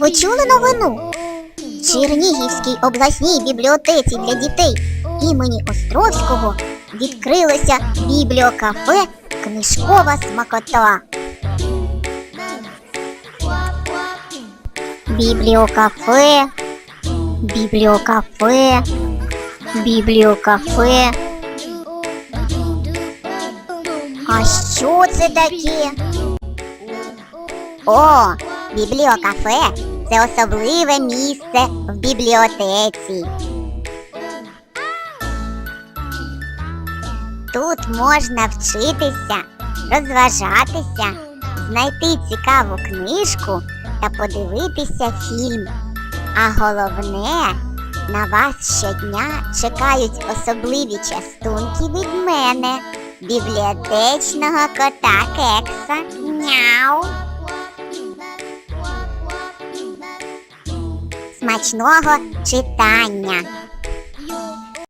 Ви чули новину? В Чернігівській обласній бібліотеці для дітей імені Островського відкрилося бібліокафе Книжкова смакота. Бібліокафе, бібліокафе, бібліокафе. А що це таке? О, бібліокафе це особливе місце в бібліотеці. Тут можна вчитися, розважатися, знайти цікаву книжку та подивитися фільм. А головне, на вас щодня чекають особливі частунки від мене, бібліотечного кота кекса. Няу. Смачного читання.